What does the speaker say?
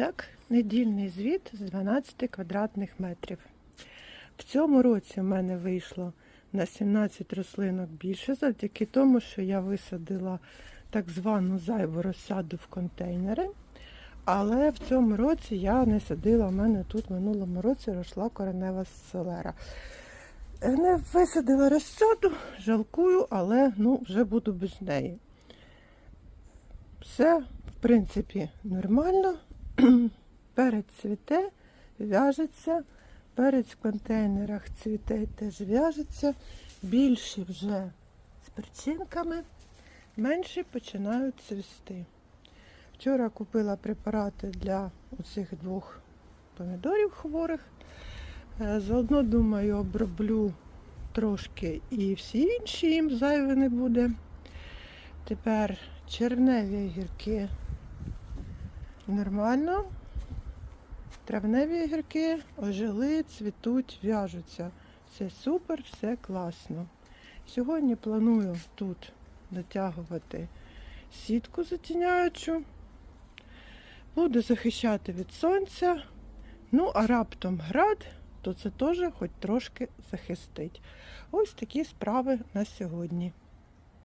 так, недільний звіт з 12 квадратних метрів. В цьому році в мене вийшло на 17 рослинок більше, завдяки тому, що я висадила так звану зайву розсаду в контейнери. Але в цьому році я не садила, у мене тут в минулому році росла коренева селера. Е, Не висадила розсаду, жалкую, але ну, вже буду без неї. Все, в принципі, нормально. Перець цвіте, в'яжеться. Перець в контейнерах цвіте теж в'яжеться. Більші вже з причинками, менші починають цвісти. Вчора купила препарати для оцих двох помідорів хворих. Е, Заодно, думаю, оброблю трошки і всі інші їм зайве не буде. Тепер червневі огірки нормально. Травневі огірки ожили, цвітуть, в'яжуться. Все супер, все класно. Сьогодні планую тут натягувати сітку затіняючу. Буду захищати від сонця. Ну, а раптом град, то це теж хоч трошки захистить. Ось такі справи на сьогодні.